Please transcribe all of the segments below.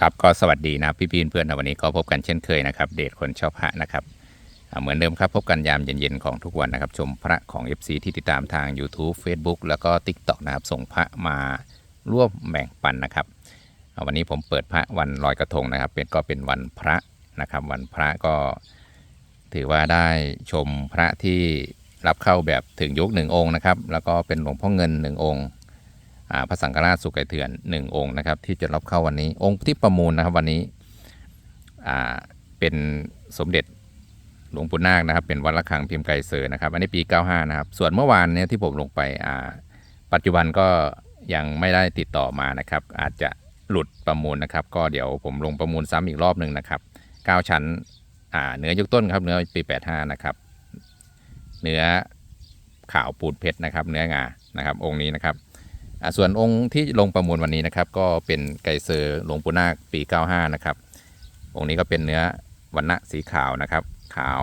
ครับก็สวัสดีนะพี่พีนเพื่อนๆวันนี้ก็พบกันเช่นเคยนะครับ เดทคนชอบพระนะครับเหมือนเดิมครับพบกันยามเย็นๆของทุกวันนะครับ ชมพระของ FC ที่ติดตามทาง YouTube Facebook แล้วก็ TikTok นะครับส่งพระมาร่วมแบ่งปันนะครับวันนี้ผมเปิดพระวันลอยกระทงนะครับเป็นก็เป็นวันพระนะครับ วันพระก็ถือว่าได้ชมพระที่รับเข้าแบบถึงยุคหนึ่งองค์นะครับ แล้วก็เป็นหลวงพ่อเงินหนึ่งองค์ พระสังฆราชสุไกเถื่อนหนึ่งองค์นะครับที่จะรับเข้าวันนี้ องค์ที่ประมูลนะครับวันนี้เป็นสมเด็จหลวงปู่นาคนะครับ เป็นวัดระฆังพิมพ์ไกรเซอนะครับ อันนี้ปี 95 นะครับ ส่วนเมื่อวานเนี่ยที่ผมลงไปปัจจุบันก็ยังไม่ได้ติดต่อมานะครับ อาจจะหลุดประมูลนะครับ ก็เดี๋ยวผมลงประมูลซ้ำอีกรอบหนึ่งนะครับ 9 ชั้นเนื้อยกต้นครับเนื้อปี 85 นะครับ เนื้อขาวปูดเพชรนะครับ เนื้องานะครับ องค์นี้นะครับ ส่วนองค์ที่ลงประมูลวันนี้นะครับ ก็เป็นไกเซอร์หลวงปู่นาคปี 95 นะครับ องค์นี้ก็เป็นเนื้อวันณะสีขาวนะครับ ขาว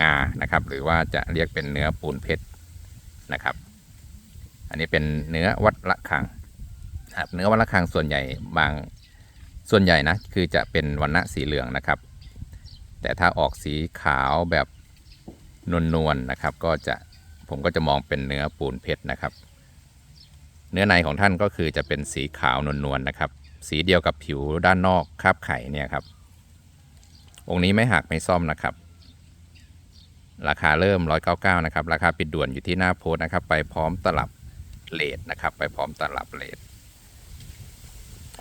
งานะครับ หรือว่าจะเรียกเป็นเนื้อปูนเพชรนะครับ อันนี้เป็นเนื้อวัดระฆังครับเนื้อวัดระฆังส่วนใหญ่บางส่วนใหญ่นะคือจะเป็นวันณะสีเหลืองนะครับ แต่ถ้าออกสีขาวแบบนวลๆนะครับ ก็จะผมก็จะมองเป็นเนื้อปูนเพชรนะครับ เนื้อในของท่านก็คือจะเป็นสีขาวนวลๆนะครับ สีเดียวกับผิวด้านนอกคาบไข่เนี่ยครับ องค์นี้ไม่หักไม่ซ่อมนะครับ ราคาเริ่ม 199 นะครับ ราคาปิดด่วนอยู่ที่หน้าโพสต์นะครับ ไปพร้อมตลับเลทนะครับ ไปพร้อมตลับเลท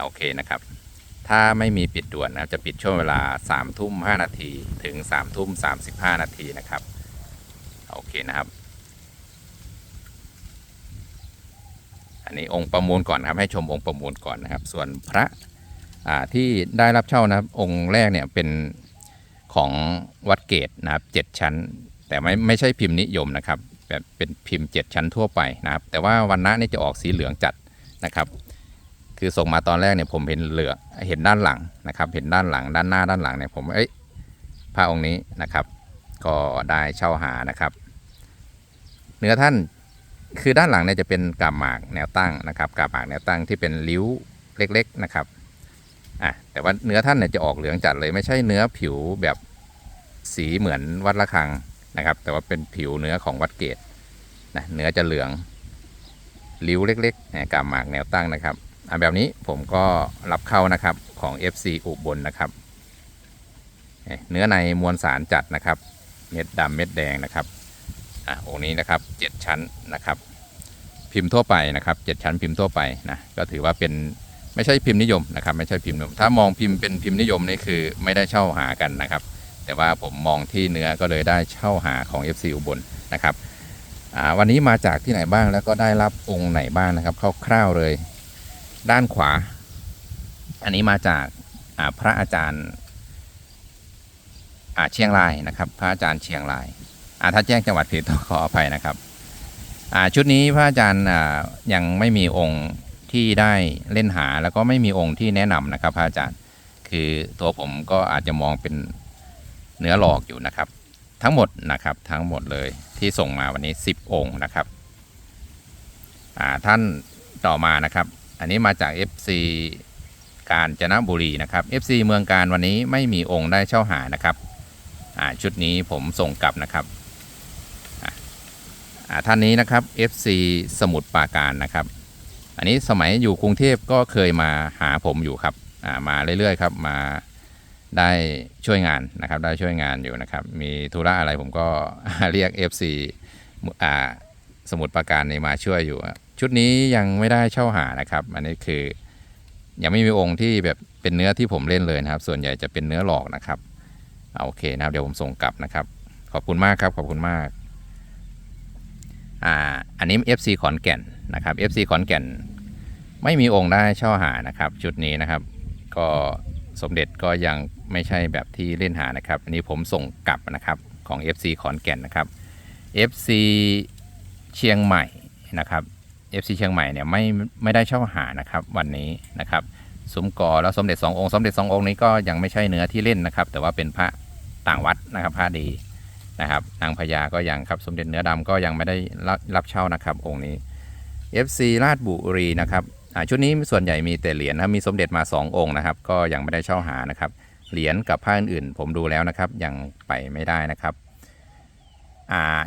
โอเคนะครับ ถ้าไม่มีปิดด่วนนะครับจะปิดช่วงเวลา3ทุ่ม5นาทีถึง3ทุ่ม35 นาทีนะครับ โอเคนะครับ อันนี้องค์ประมูลก่อนครับให้ชมองค์ประมูลก่อนนะครับ ส่วนพระที่ได้รับเช่านะครับองค์แรกเนี่ยเป็นของวัดเกตนะครับเจ็ดชั้น แต่ไม่ไม่ใช่พิมพ์นิยมนะครับแบบเป็นพิมพ์ 7 ชั้นทั่วไปนะครับ แต่ว่าวันนะนี่จะออกสีเหลืองจัดนะครับ คือส่งมาตอนแรกเนี่ยผมเห็นเหลืองเห็นด้านหลังนะครับ เห็นด้านหลังด้านหน้าด้านหลังเนี่ยผมเอ้ยพระองค์นี้นะครับ ก็ได้เช่าหานะครับ เนื้อท่าน คือด้านหลังเนี่ยจะเป็นกาบหมากแนวตั้งนะครับกาบหมากแนวตั้งที่เป็นริ้วเล็กๆนะครับอะแต่ว่าเนื้อท่านเนี่ยจะออกเหลืองจัดเลยไม่ใช่เนื้อผิวแบบสีเหมือนวัดระฆังนะครับ แต่ว่าเป็นผิวเนื้อของวัดเกตนะเนื้อจะเหลืองริ้วเล็กๆนี่ยกาบหมากแนวตั้งนะครับอะแบบนี้ผมก็รับเข้านะครับของ FC อุบลนะครับ เนื้อในมวลสารจัดนะครับ เม็ดดำเม็ดแดงนะครับ อะองค์นี้นะครับเจ็ดชั้นนะครับ พิมพ์ทั่วไปนะครับเจ็ดชั้นพิมพ์ทั่วไปนะก็ถือว่าเป็นไม่ใช่พิมพ์นิยมนะครับ ไม่ใช่พิมพ์นิยม ถ้ามองพิมพ์เป็นพิมพ์นิยมนี่คือไม่ได้เช่าหากันนะครับ แต่ว่าผมมองที่เนื้อก็เลยได้เช่าหาของ FC อุบลนะครับวันนี้มาจากที่ไหนบ้างแล้วก็ได้รับองค์ไหนบ้างนะครับคร่าวๆเลย ด้านขวา อันนี้มาจากพระอาจารย์เชียงรายนะครับ พระอาจารย์เชียงราย อ่าถ้าแจ้งจังหวัดผิดต้องขออภัยนะครับอ่าชุดนี้พระอาจารย์อ่ายังไม่มีองค์ที่ได้เล่นหาแล้วก็ไม่มีองค์ที่แนะนำนะครับพระอาจารย์คือตัวผมก็อาจจะมองเป็นเนื้อหลอกอยู่นะครับ ทั้งหมดนะครับทั้งหมดเลยที่ส่งมาวันนี้ 10 องค์นะครับอ่าท่านต่อมานะครับ อันนี้มาจาก FC กาญจนบุรีนะครับ FC เมืองการวันนี้ไม่มีองค์ได้เช่าหานะครับชุดนี้ผมส่งกลับนะครับ ท่านนี้นะครับ FC สมุทรปราการนะครับ อันนี้สมัยอยู่กรุงเทพก็เคยมาหาผมอยู่ครับอามาเรื่อยๆครับมาได้ช่วยงานนะครับ ได้ช่วยงานอยู่นะครับ มีธุระอะไรผมก็เรียก FC อ่าสมุทรปราการนี่มาช่วยอยู่ ชุดนี้ยังไม่ได้เช่าหานะครับ อันนี้คือยังไม่มีองค์ที่แบบเป็นเนื้อที่ผมเล่นเลยนะครับ ส่วนใหญ่จะเป็นเนื้อหลอกนะครับอ่าโอเคนะครับ เดี๋ยวผมส่งกลับนะครับ ขอบคุณมากครับ ขอบคุณมาก อ่าอันนี้ FC ขอนแก่นนะครับ FC ขอนแก่น ไม่มีองค์ได้เช่าหานะครับชุดนี้นะครับ ก็สมเด็จก็ยังไม่ใช่แบบที่เล่นหานะครับ อันนี้ผมส่งกลับนะครับของ FC ขอนแก่นนะครับ FC เชียงใหม่นะครับ FC เชียงใหม่เนี่ยไม่ไม่ได้เช่าหานะครับวันนี้นะครับซุ้มกอแล้วสมเด็จสององค์สมเด็จสององค์นี้ก็ยังไม่ใช่เนื้อที่เล่นนะครับ แต่ว่าเป็นพระต่างวัดนะครับพระดี นะครับ นางพญาก็ยังครับสมเด็จเนื้อดำก็ยังไม่ได้รับเช่านะครับองค์นี้ FC ราชบุรีนะครับชุดนี้ส่วนใหญ่มีแต่เหรียญนะมีสมเด็จมา 2 องค์นะครับ ก็ยังไม่ได้เช่าหานะครับ เหรียญกับผ้าอื่นๆผมดูแล้วนะครับยังไปไม่ได้นะครับอ่า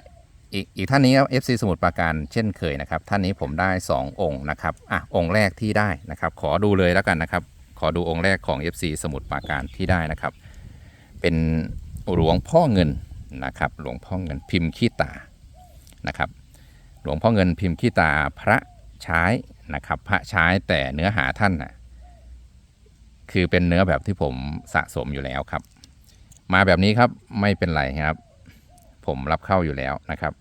อีกอีกท่านนี้ครับ FC สมุทรปราการเช่นเคยนะครับ ท่านนี้ผมได้ 2 องค์นะครับอะองค์แรกที่ได้นะครับ ขอดูเลยแล้วกันนะครับ ขอดูองค์แรกของ FC สมุทรปราการที่ได้นะครับ เป็นหลวงพ่อเงิน นะครับ หลวงพ่อเงินพิมพ์ขี้ตานะครับ หลวงพ่อเงินพิมพ์ขี้ตาพระใช้นะครับ พระใช้แต่เนื้อหาท่านน่ะคือเป็นเนื้อแบบที่ผมสะสมอยู่แล้วครับ มาแบบนี้ครับไม่เป็นไรครับ ผมรับเข้าอยู่แล้วนะครับ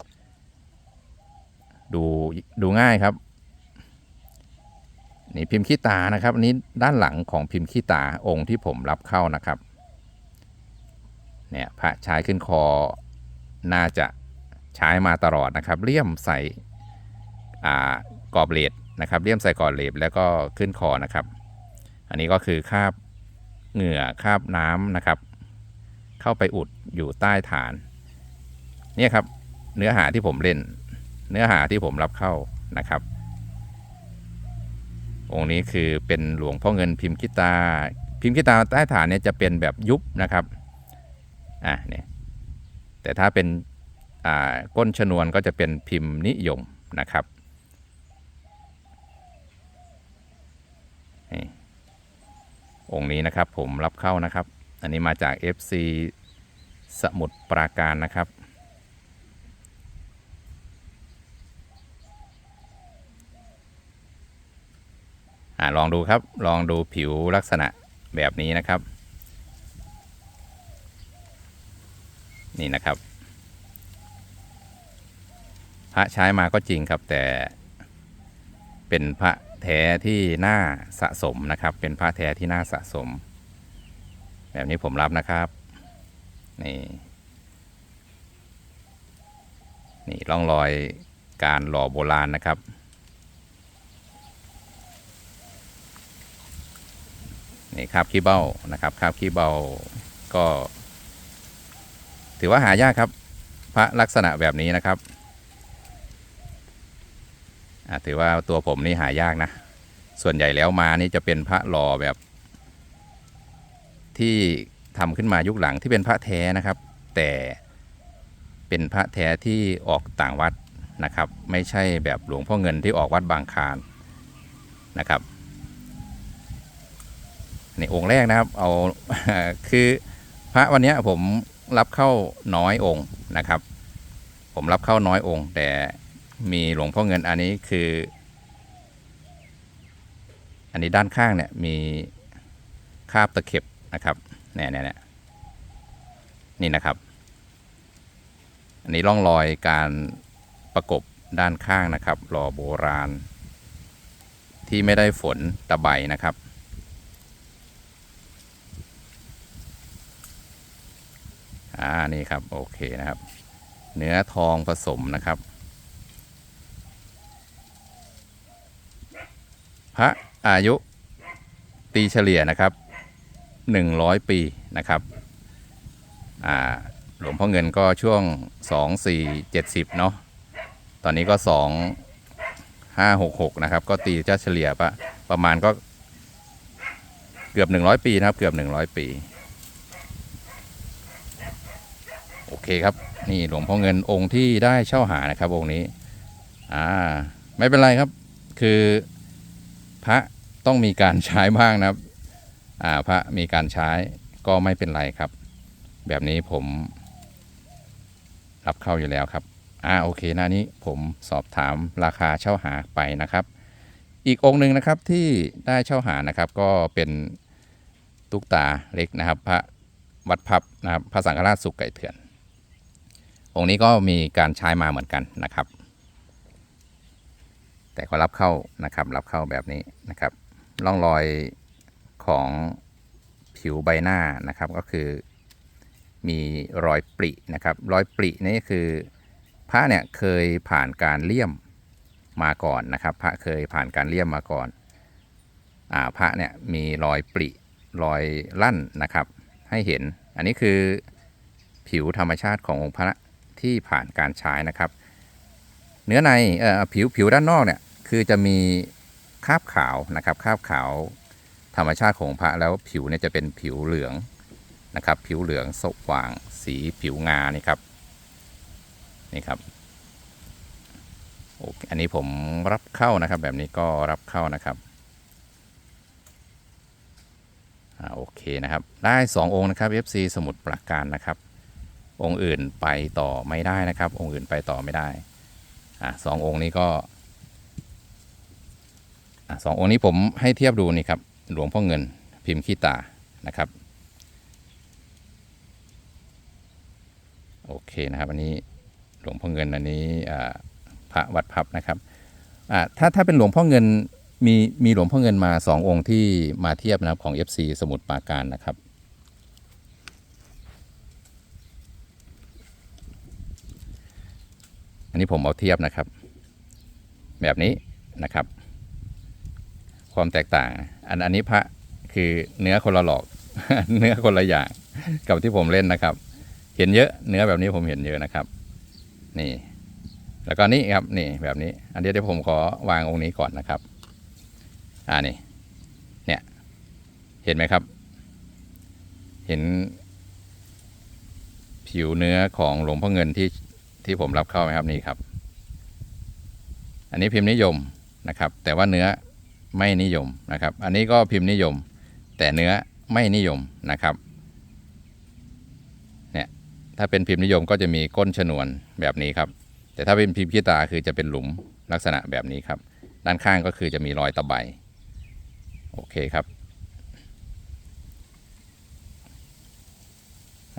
ดูดูง่ายครับนี่พิมพ์ขี้ตานะครับอันนี้ด้านหลังของพิมพ์ขี้ตาองค์ที่ผมรับเข้านะครับ เนี่ยพระใช้ขึ้นคอน่าจะใช้มาตลอดนะครับเลี่ยมใส่กรอบเลดนะครับเลี่ยมใส่กรอบเลดแล้วก็ขึ้นคอนะครับ อันนี้ก็คือคาบเหงื่อคาบน้ำนะครับ เข้าไปอุดอยู่ใต้ฐานเนี่ยครับเนื้อหาที่ผมเล่น เนื้อหาที่ผมรับเข้านะครับ องค์นี้คือเป็นหลวงพ่อเงินพิมพ์คิตา พิมพ์คิตาใต้ฐานเนี่ยจะเป็นแบบยุบนะครับ อะเนี่ยแต่ถ้าเป็นอ่าก้นชนวนก็จะเป็นพิมพ์นิยมนะครับนี่องค์นี้นะครับผมรับเข้านะครับ อันนี้มาจาก FC สมุทรปราการนะครับอ่าลองดูครับ ลองดูผิวลักษณะแบบนี้นะครับ นี่นะครับ พระใช้มาก็จริงครับแต่เป็นพระแท้ที่น่าสะสมนะครับ เป็นพระแท้ที่น่าสะสม แบบนี้ผมรับนะครับ นี่ นี่ร่องรอยการหล่อโบราณนะครับนี่คราบขี้เบ้านะครับคราบขี้เบ้าก็ ถือว่าหายากครับ พระลักษณะแบบนี้นะครับถือว่าตัวผมนี่หายากนะ ส่วนใหญ่แล้วมานี่จะเป็นพระหล่อแบบ ที่ทำขึ้นมายุคหลังที่เป็นพระแท้นะครับ แต่เป็นพระแท้ที่ออกต่างวัดนะครับ ไม่ใช่แบบหลวงพ่อเงินที่ออกวัดบางคานนะครับในองค์แรกนะครับเอาคือพระวันนี้ผม รับเข้าน้อยองค์นะครับ ผมรับเข้าน้อยองค์ แต่มีหลวงพ่อเงินอันนี้คือ อันนี้ด้านข้างเนี่ยมีคาบตะเข็บนะครับเนี่ยเนี่ยเนี่ยนี่นะครับ อันนี้ร่องรอยการประกบด้านข้างนะครับหล่อโบราณ ที่ไม่ได้ฝนตะไบนะครับ อ่านี่ครับโอเคนะครับ เนื้อทองผสมนะครับ พระอายุตีเฉลี่ยนะครับ100ปีนะครับอ่าหลวงพ่อเงินก็ช่วง2 4 70เนาะตอนนี้ก็2 5 6 6นะครับ ก็ตีจะเฉลี่ยปะประมาณก็เกือบ100ปีนะครับ เกือบ100ปี โอเคครับ นี่หลวงพ่อเงินองค์ที่ได้เช่าหานะครับองค์นี้ อ่า ไม่เป็นไรครับ คือพระต้องมีการใช้บ้างนะครับ อ่าพระมีการใช้ก็ไม่เป็นไรครับ แบบนี้ผม รับเข้าอยู่แล้วครับ อ่าโอเคหน้านี้ผมสอบถามราคาเช่าหาไปนะครับ อีกองค์หนึ่งนะครับที่ได้เช่าหานะครับ ก็เป็นตุ๊กตาเล็กนะครับ พระวัดพับนะครับพระสังฆราชสุกไก่เถื่อน องค์นี้ก็มีการใช้มาเหมือนกันนะครับ แต่ก็รับเข้านะครับ รับเข้าแบบนี้นะครับร่องรอยของผิวใบหน้านะครับก็คือมีรอยปรินะครับ รอยปรินี่คือพระเนี่ยเคยผ่านการเลี่ยมมาก่อนนะครับ พระเคยผ่านการเลี่ยมมาก่อนอ่าพระเนี่ยมีรอยปริรอยลั่นนะครับ ให้เห็น อันนี้คือผิวธรรมชาติขององค์พระ ที่ผ่านการใช้นะครับ เนื้อในเอ่อผิวผิวด้านนอกเนี่ยคือจะมีคราบขาวนะครับคราบขาวธรรมชาติของพระแล้วผิวเนี่ยจะเป็นผิวเหลืองนะครับ ผิวเหลืองสว่างสีผิวงานี่ครับนี่ครับโอเคอันนี้ผมรับเข้านะครับ แบบนี้ก็รับเข้านะครับอ่าโอเคนะครับ ได้ 2 องค์นะครับ FC สมุดปราการนะครับ องค์อื่นไปต่อไม่ได้นะครับ องค์อื่นไปต่อไม่ได้อ่าสององค์นี้ก็อ่าสององค์นี้ผมให้เทียบดูนี่ครับหลวงพ่อเงินพิมพ์ขี้ตานะครับโอเคนะครับอันนี้หลวงพ่อเงินอันนี้อ่าพระวัดพับนะครับอ่าถ้าถ้าเป็นหลวงพ่อเงินมีมีหลวงพ่อเงินมาสององค์ที่มาเทียบนะครับของ FC สมุทรปราการนะครับ อันนี้ผมเอาเทียบนะครับ แบบนี้นะครับ ความแตกต่าง อันอันนี้พระคือเนื้อคนละหลอก เนื้อคนละอย่างกับที่ผมเล่นนะครับ เห็นเยอะเนื้อแบบนี้ผมเห็นเยอะนะครับ นี่ แล้วก็นี่ครับนี่แบบนี้ อันเดียวเดี๋ยวผมขอวางองค์นี้ก่อนนะครับ อ่านี่ เนี่ย เห็นไหมครับ เห็นผิวเนื้อของหลวงพ่อเงินที่ ที่ผมรับเข้าไหมครับนี่ครับ อันนี้พิมพ์นิยมนะครับ แต่ว่าเนื้อไม่นิยมนะครับ อันนี้ก็พิมพ์นิยม แต่เนื้อไม่นิยมนะครับเนี่ยถ้าเป็นพิมพ์นิยมก็จะมีก้นชนวนแบบนี้ครับ แต่ถ้าเป็นพิมพ์ขี้ตาคือจะเป็นหลุมลักษณะแบบนี้ครับ ด้านข้างก็คือจะมีรอยตะไบโอเคครับ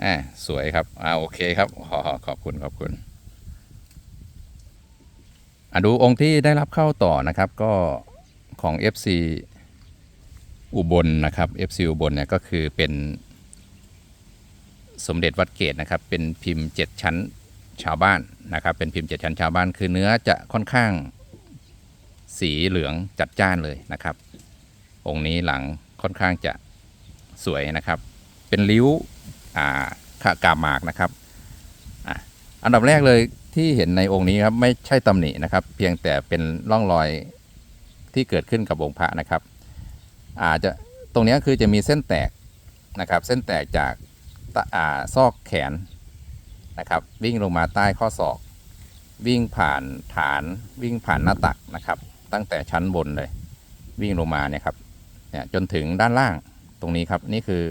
อ่าสวยครับอ่าโอเคครับขอขอบคุณขอบคุณ อดูองค์ที่ได้รับเข้าต่อนะครับก็ของ FC อุบลนะครับ FC อุบลเนี่ยก็คือเป็น สมเด็จวัดเกตนะครับ เป็นพิมพ์ 7 ชั้นชาวบ้านนะครับ เป็นพิมพ์ 7 ชั้นชาวบ้าน คือเนื้อจะค่อนข้างสีเหลืองจัดจ้านเลยนะครับ องค์นี้หลังค่อนข้างจะสวยนะครับ เป็นริ้วอาขากาหมากนะครับออันดับแรกเลย ที่เห็นในองค์นี้ครับไม่ใช่ตำหนินะครับ เพียงแต่เป็นร่องรอยที่เกิดขึ้นกับองค์พระนะครับ อาจจะตรงนี้คือจะมีเส้นแตกนะครับ เส้นแตกจากอ่าซอกแขนนะครับ วิ่งลงมาใต้ข้อศอก วิ่งผ่านฐานวิ่งผ่านหน้าตักนะครับ ตั้งแต่ชั้นบนเลย วิ่งลงมาเนี่ยครับเนี่ยจนถึงด้านล่างตรงนี้ครับนี่คือ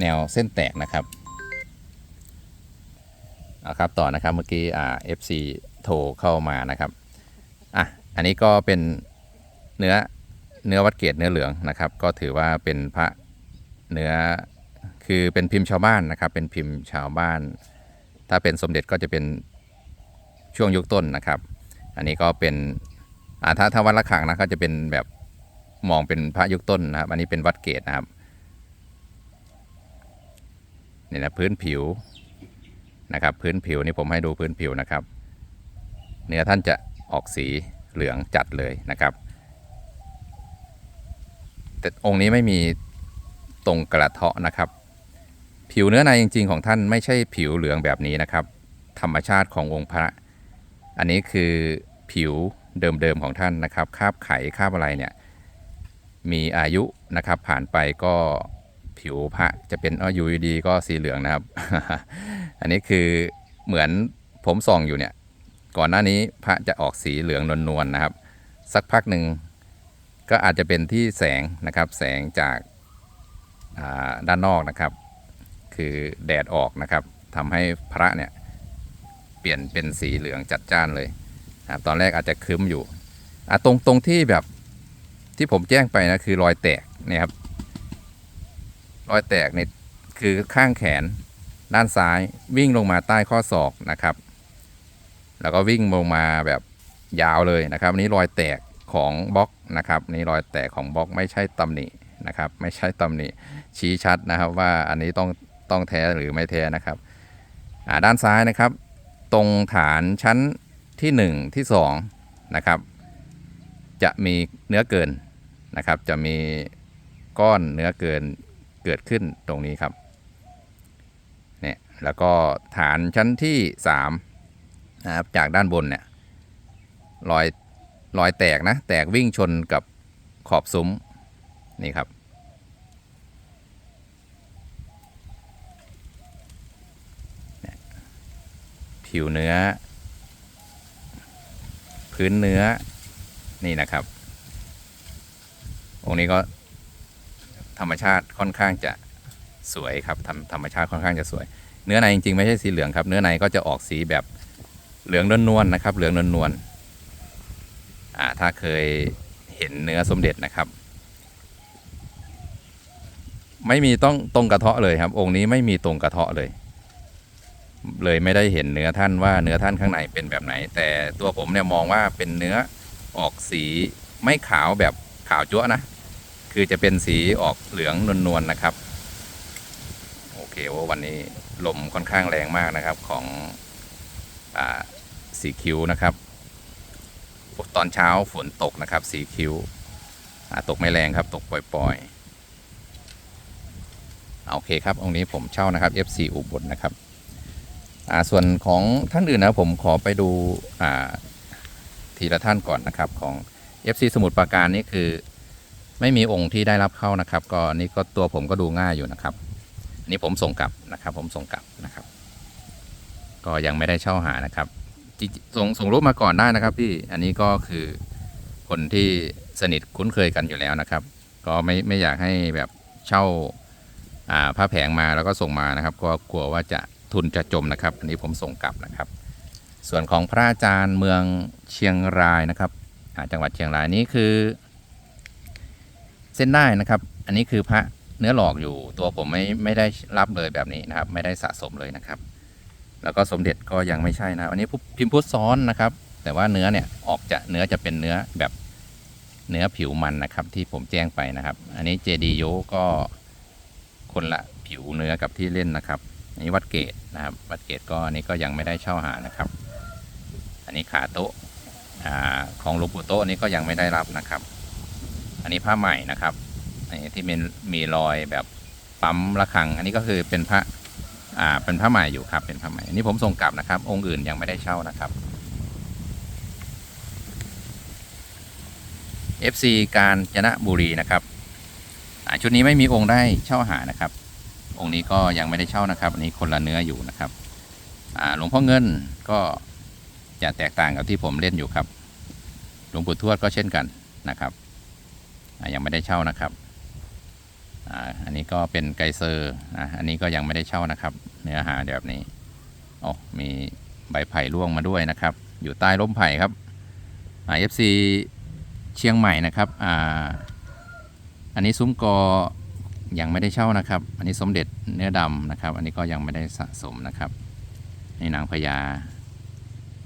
แนวเส้นแตกนะครับ เอาครับต่อนะครับเมื่อกี้อ่า FC โทรเข้ามานะครับอะอันนี้ก็เป็นเนื้อเนื้อวัดเกตเนื้อเหลืองนะครับ ก็ถือว่าเป็นพระเนื้อคือเป็นพิมพ์ชาวบ้านนะครับ เป็นพิมพ์ชาวบ้าน ถ้าเป็นสมเด็จก็จะเป็นช่วงยุคต้นนะครับ อันนี้ก็เป็นอ่าถ้าถ้าวัดละขังนะก็จะเป็นแบบมองเป็นพระยุคต้นนะครับ อันนี้เป็นวัดเกตนะครับนี่นะพื้นผิว นะครับพื้นผิวนี่ผมให้ดูพื้นผิวนะครับ เนื้อท่านจะออกสีเหลืองจัดเลยนะครับแต่องค์นี้ไม่มีตรงกระเทาะนะครับ ผิวเนื้อในจริง ๆ ของท่านไม่ใช่ผิวเหลืองแบบนี้นะครับ ธรรมชาติขององค์พระ อันนี้คือผิวเดิมๆของท่านนะครับ คาบไขคาบอะไรเนี่ยมีอายุนะครับผ่านไปก็ ผิวพระจะเป็นอ้ออยู่ดีๆก็สีเหลืองนะครับ อันนี้คือเหมือนผมส่องอยู่เนี่ย ก่อนหน้านี้พระจะออกสีเหลืองนวลๆนะครับ สักพักหนึ่งก็อาจจะเป็นที่แสงนะครับ แสงจากาด้านนอกนะครับ คือแดดออกนะครับทำให้พระเนี่ยเปลี่ยนเป็นสีเหลืองจัดจ้านเลยนะครับตอนแรกอาจจะครึ้มอยู่ตรงตรงที่แบบที่ผมแจ้งไปนะคือรอยแตกเนี่ยครับ รอยแตกเนี่ยคือข้างแขนด้านซ้ายวิ่งลงมาใต้ข้อศอกนะครับ แล้วก็วิ่งลงมาแบบยาวเลยนะครับอันนี้รอยแตกของบล็อกนะครับ นี่รอยแตกของบล็อกไม่ใช่ตำหนินะครับ ไม่ใช่ตำหนิชี้ชัดนะครับว่าอันนี้ต้องต้องแท้หรือไม่แท้นะครับด้านซ้ายนะครับ ตรงฐานชั้นที่ 1 ที่2นะครับ จะมีเนื้อเกินนะครับ จะมีก้อนเนื้อเกิน เกิดขึ้นตรงนี้ครับเนี่ยแล้วก็ฐานชั้นที่3นะครับจากด้านบนเนี่ยรอยรอยแตกนะ แตกวิ่งชนกับขอบซุ้มนี่ครับผิวเนื้อ พื้นเนื้อนี่นะครับองค์นี้ก็ ธรรมชาติค่อนข้างจะสวยครับธรรมธรรมชาติค่อนข้างจะสวย เนื้อในจริงๆไม่ใช่สีเหลืองครับ เนื้อในก็จะออกสีแบบเหลืองนวลๆนะครับ เหลืองนวลๆอ่าถ้าเคยเห็นเนื้อสมเด็จนะครับ ไม่มีต้องตรงกระเทาะเลยครับ องค์นี้ไม่มีตรงกระเทาะเลย เลยไม่ได้เห็นเนื้อท่านว่าเนื้อท่านข้างในเป็นแบบไหน แต่ตัวผมเนี่ยมองว่าเป็นเนื้อออกสีไม่ขาวแบบขาวจั๊วนะ คือจะเป็นสีออกเหลืองนวลๆนะครับโอเคว่าวันนี้ลมค่อนข้างแรงมากนะครับของอสีคิ้วนะครับตอนเช้าฝนตกนะครับสีคิ้วตกไม่แรงครับตกปล่อยๆโอเคครับองค์นี้ผมเช่านะครับ FC อุบลนะครับส่วนของท่านอื่นนะผมขอไปดูทีละท่านก่อนนะครับของ FC สมุทรปราการนี่คือ ไม่มีองค์ที่ได้รับเข้านะครับ ก็นี่ก็ตัวผมก็ดูง่ายอยู่นะครับอันนี่ผมส่งกลับนะครับ ผมส่งกลับนะครับ ก็ยังไม่ได้เช่าหานะครับส่งส่งรูปมาก่อนได้นะครับพี่อันนี้ก็คือคนที่สนิทคุ้นเคยกันอยู่แล้วนะครับ ก็ไม่ไม่อยากให้แบบเช่าอ่าผ้าแผงมาแล้วก็ส่งมานะครับ ก็กลัวว่าจะทุนจะจมนะครับ อันนี้ผมส่งกลับนะครับ ส่วนของพระอาจารย์เมืองเชียงรายนะครับจังหวัดเชียงรายนี้คือ เส้นได้นะครับ อันนี้คือพระเนื้อหลอกอยู่ตัวผมไม่ไม่ได้รับเลยแบบนี้นะครับ ไม่ได้สะสมเลยนะครับ แล้วก็สมเด็จก็ยังไม่ใช่นะอันนี้พิมพ์พุทธซ้อนนะครับ แต่ว่าเนื้อเนี่ยออกจะเนื้อจะเป็นเนื้อแบบเนื้อผิวมันนะครับ ที่ผมแจ้งไปนะครับ อันนี้เจดีโยก็คนละผิวเนื้อกับที่เล่นนะครับอันนี้วัดเกตนะครับ วัดเกตก็อันนี้ก็ยังไม่ได้เช่าหานะครับ อันนี้ขาโต๊ะอ่าของหลวงปู่โต๊ะอันนี้ก็ยังไม่ได้รับนะครับ อันนี้ผ้าใหม่นะครับนี่ที่มีมีรอยแบบปั๊มระฆัง อันนี้ก็คือเป็นพระอ่าเป็นผ้าใหม่อยู่ครับเป็นผ้าใหม่อันนี้ผมส่งกลับนะครับ องค์อื่นยังไม่ได้เช่านะครับ FC การจนะบุรีนะครับชุดนี้ไม่มีองค์ได้เช่าหานะครับ องค์นี้ก็ยังไม่ได้เช่านะครับ อันนี้คนละเนื้ออยู่นะครับหลวงพ่อเงินก็จะแตกต่างกับที่ผมเล่นอยู่ครับ หลวงปู่ทวดก็เช่นกันนะครับ ยังไม่ได้เช่านะครับอันนี้ก็เป็นไกเซอร์อันนี้ก็ยังไม่ได้เช่านะครับ เนื้อหาแบบนี้โอ้มีใบไผ่ร่วงมาด้วยนะครับ อยู่ใต้ร่มไผ่ครับอ่า FC เชียงใหม่นะครับอ่าอันนี้ซุ้มกอยังไม่ได้เช่านะครับ อันนี้สมเด็จเนื้อดำนะครับ อันนี้ก็ยังไม่ได้สะสมนะครับ ในนางพญา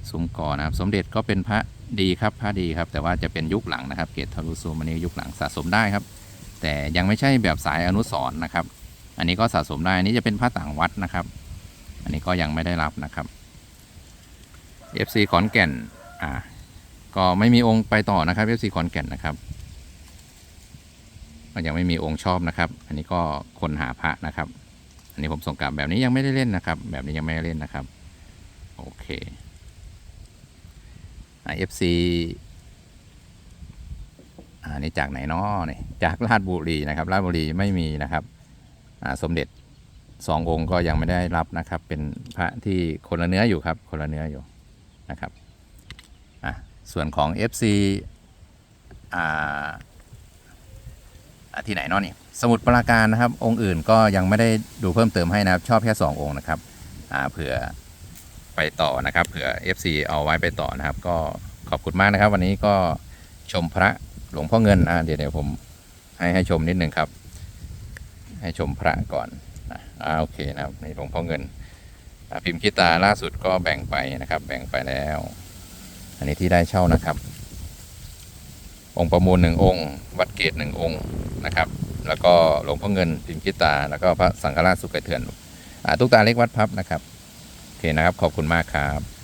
ซุ้มกอนะครับ สมเด็จก็เป็นพระ ดีครับพระดีครับ แต่ว่าจะเป็นยุคหลังนะครับเกตทารุซูมันนี้ยุคหลังสะสมได้ครับ แต่ยังไม่ใช่แบบสายอนุสรนะครับ อันนี้ก็สะสมได้อันนี้จะเป็นพระต่างวัดนะครับ อันนี้ก็ยังไม่ได้รับนะครับ FC ขอนแก่นอ่าก็ไม่มีองค์ไปต่อนะครับ FC ขอนแก่นนะครับก็ยังไม่มีองค์ชอบนะครับ อันนี้ก็คนหาพระนะครับ อันนี้ผมส่งกลับแบบนี้ยังไม่ได้เล่นนะครับ แบบนี้ยังไม่ได้เล่นนะครับ โอเค อ่า FC อันนี้จากไหนนาะนี่จากราชบุรีนะครับราชบุรีไม่มีนะครับอ่าสมเด็จสององค์ก็ยังไม่ได้รับนะครับ เป็นพระที่คนละเนื้ออยู่ครับ คนละเนื้ออยู่นะครับอะส่วนของ FC อ่าที่ไหนเนาะนี่สมุดปราการนะครับ องค์อื่นก็ยังไม่ได้ดูเพิ่มเติมให้นะครับ ชอบแค่สององค์นะครับอ่าเผื่อ ไปต่อนะครับเผื่อ FC เอาไว้ไปต่อนะครับ ก็ขอบคุณมากนะครับ วันนี้ก็ชมพระหลวงพ่อเงินอ่าเดี๋ยวเดี๋ยวผมให้ให้ชมนิดนึงครับ ให้ชมพระก่อนนะอ่าโอเคนะครับในหลวงพ่อเงินพิมพ์คิตาล่าสุดก็แบ่งไปนะครับ แบ่งไปแล้ว อันนี้ที่ได้เช่านะครับ องค์ประมูลหนึ่งองค์ วัดเกตหนึ่งองค์นะครับ แล้วก็หลวงพ่อเงินพิมพ์คิตา แล้วก็พระสังฆราชสุกเถื่อนอ่าตุกตาเล็กวัดพับนะครับ นะครับ ขอบคุณมากครับ